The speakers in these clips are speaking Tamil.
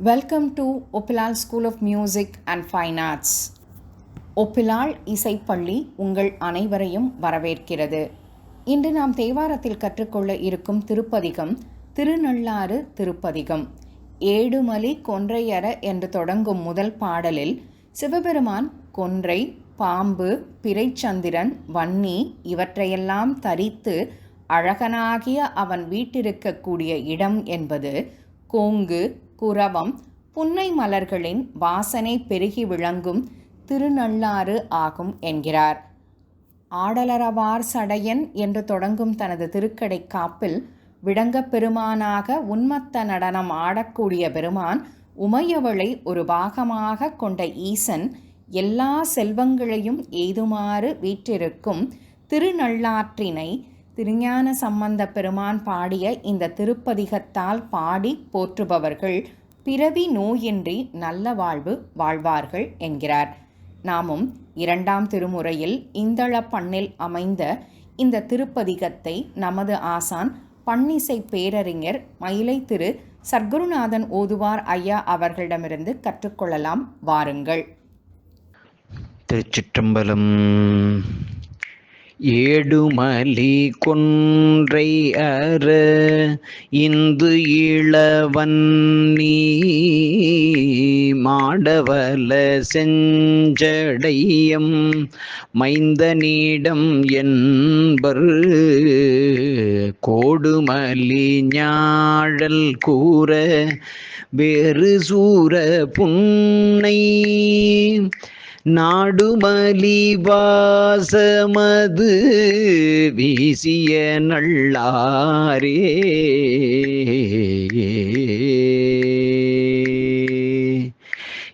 Welcome to Oppilal school of music and fine arts Oppilal இசைப்பள்ளி உங்கள் அனைவரையும் வரவேற்கிறது. இன்று நாம் தேவாரத்தில் கற்றுக்கொள்ள இருக்கும் திருப்பதிகம் திருநள்ளாறு திருப்பதிகம். ஏடுமலி கொன்றையர என்று தொடங்கும் முதல் பாடலில் சிவபெருமான் கொன்றை பாம்பு பிறைச்சந்திரன் வன்னி இவற்றையெல்லாம் தரித்து அழகனாகிய அவன் வீட்டிருக்கக்கூடிய இடம் என்பது கோங்கு குரவம் புன்னை மலர்களின் வாசனை பெருகி விளங்கும் திருநள்ளாறு ஆகும் என்கிறார். ஆடலரவார் சடையன் என்று தொடங்கும் தனது திருக்கடை காப்பில் விடங்கப் பெருமானாக உன்மத்த நடனம் ஆடக்கூடிய பெருமான் உமையவளை ஒரு பாகமாக கொண்ட ஈசன் எல்லா செல்வங்களையும் எய்துமாறு வீற்றிருக்கும் திருநள்ளாற்றினை திருஞான சம்பந்த பெருமான் பாடிய இந்த திருப்பதிகத்தால் பாடி போற்றுபவர்கள் பிறவி நோயின்றி நல்ல வாழ்வு வாழ்வார்கள் என்கிறார். நாமும் இரண்டாம் திருமுறையில் இந்தள பண்ணில் அமைந்த இந்த திருப்பதிகத்தை நமது ஆசான் பன்னிசை பேரறிஞர் மயிலை திரு சர்க்குருநாதன் ஓதுவார் ஐயா அவர்களிடமிருந்து கற்றுக்கொள்ளலாம். வாருங்கள். திருச்சிற்றம்பலம் ஏடுமலி கொன்றை அற இந்து இளவன் நீ மாடவல செஞ்சடையம் மைந்தனிடம் என்பர் கோடுமலி ஞாழல் கூற வேறு சூர புன்னை நாடுமலி வாசமது வீசிய நள்ளாரே.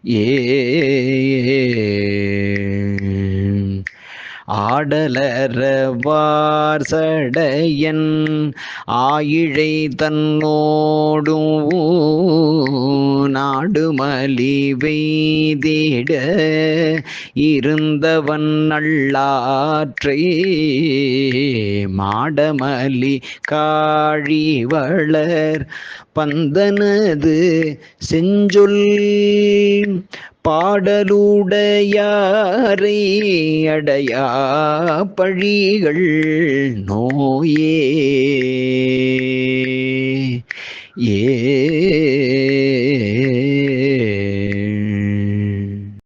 ஏ ஆடலரவார் சடையன் ஆயிழை தன்னோடும் நாடுமலி வெய்திட இருந்தவன் நள்ளாற்றை மாடமலி காழி வளர் பந்தனது செஞ்சொல் பாடலுடையாரை அடையா பழிகள் நோயே. ஏ